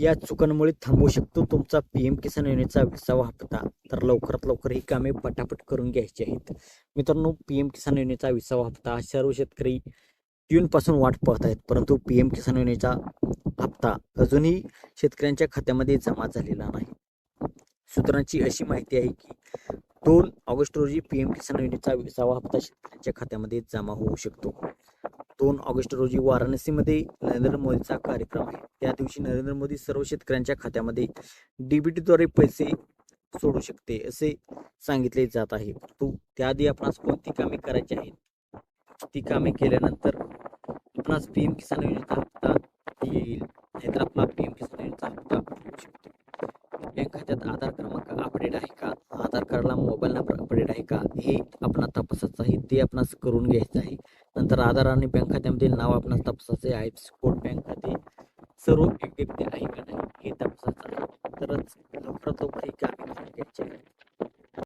या चुकांमुळे थांबवू शकतो. तुमचा पी एम किसान योजनेचा विसावा हप्ता. तर लवकरात लवकर ही कामे पटापट करून घ्यायची आहेत. मित्रांनो पी एम किसान योजनेचा विसावा हप्ता सर्व शेतकरी जूनपासून वाट पाहत आहेत. परंतु पी एम किसान योजनेचा हप्ता अजूनही शेतकऱ्यांच्या खात्यामध्ये जमा झालेला नाही. सूत्रांची अशी माहिती आहे की दोन ऑगस्ट रोजी पी एम किसान योजनेचा विसावा हप्ता शेतकऱ्यांच्या खात्यामध्ये जमा होऊ शकतो. दोन ऑगस्ट रोजी वाराणसीमध्ये नरेंद्र मोदीचा कार्यक्रम आहे. त्या दिवशी नरेंद्र मोदी सर्व शेतकऱ्यांच्या खात्यामध्ये डीबीटीद्वारे पैसे सोडू शकते असे सांगितले जात आहे. परंतु त्याआधी आपणास कोणती कामे करायची आहेत? ती कामे केल्यानंतर आपणास पी एम किसान योजनेचा हप्ता येईल नाहीतर आपला पी एम किसान योजनेचा हप्ता मिळू शकतो. बँक खात्यात आधार क्रमांक अपडेट आहे का? आधार कार्डला मोबाईल नंबर अपडेट आहे का? हे आपण तपासायचं आहे ते आपणास करून घ्यायचं आहे. नंतर आधार आणि बँक खात्यामधील नाव आपण तपासायचे आहे. स्पोर्ट बँक खाते सर्व व्यक्ती आहे का नाही हे तपासायचं आहे. तरच लवकरात लवकर ही कामे घ्यायची